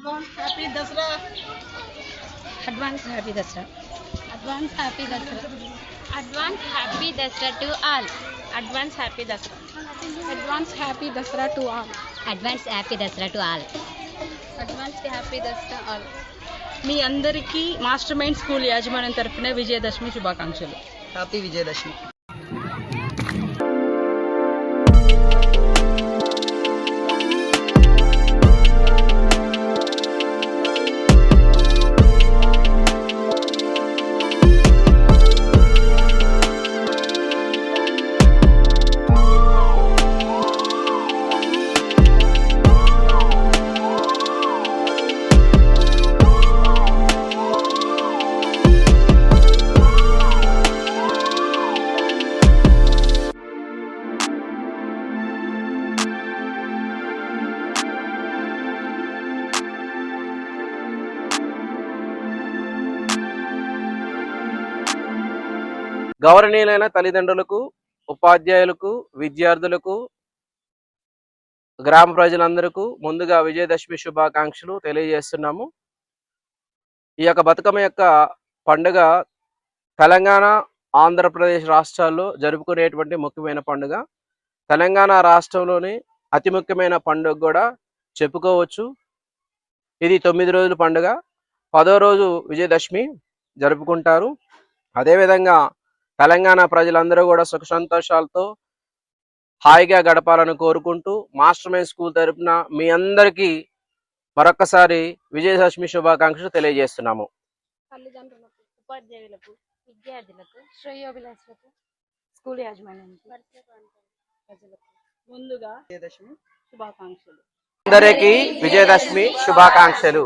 advance happy Dasara advance happy Dasara advance happy Dasara to all advance happy Dasara advance happy Dasara to all advance happy Dasara to all advance happy Dasara all మీ అందరికీ master mind school యాజమాన్యం తరఫున విజయదశమి శుభాకాంక్షలు happy Vijayadashami గౌరవనీయులైన తల్లిదండ్రులకు ఉపాధ్యాయులకు విద్యార్థులకు గ్రామ ప్రజలందరికీ ముందుగా విజయదశమి శుభాకాంక్షలు తెలియజేస్తున్నాము. ఈ యొక్క బతుకమ్మ యొక్క పండుగ తెలంగాణ ఆంధ్రప్రదేశ్ రాష్ట్రాల్లో జరుపుకునేటువంటి ముఖ్యమైన పండుగ. తెలంగాణ రాష్ట్రంలోని అతి ముఖ్యమైన పండుగ కూడా చెప్పుకోవచ్చు. ఇది తొమ్మిది రోజుల పండుగ. పదో రోజు విజయదశమి జరుపుకుంటారు. అదేవిధంగా తెలంగాణ ప్రజలందరూ కూడా సుఖ సంతోషాలతో హాయిగా గడపాలని కోరుకుంటూ మాస్టర్ మైండ్ స్కూల్ తరపున మీ అందరికీ మరొక్కసారి విజయదశమి శుభాకాంక్షలు తెలియజేస్తున్నాము. తల్లిదండ్రులకు ఉపాధ్యాయులకు విద్యార్థులకు శ్రేయోభిలాషులకు స్కూల్ యాజమాన్యానికి ప్రజలకు ముందుగా విజయదశమి శుభాకాంక్షలు. అందరికీ విజయదశమి శుభాకాంక్షలు.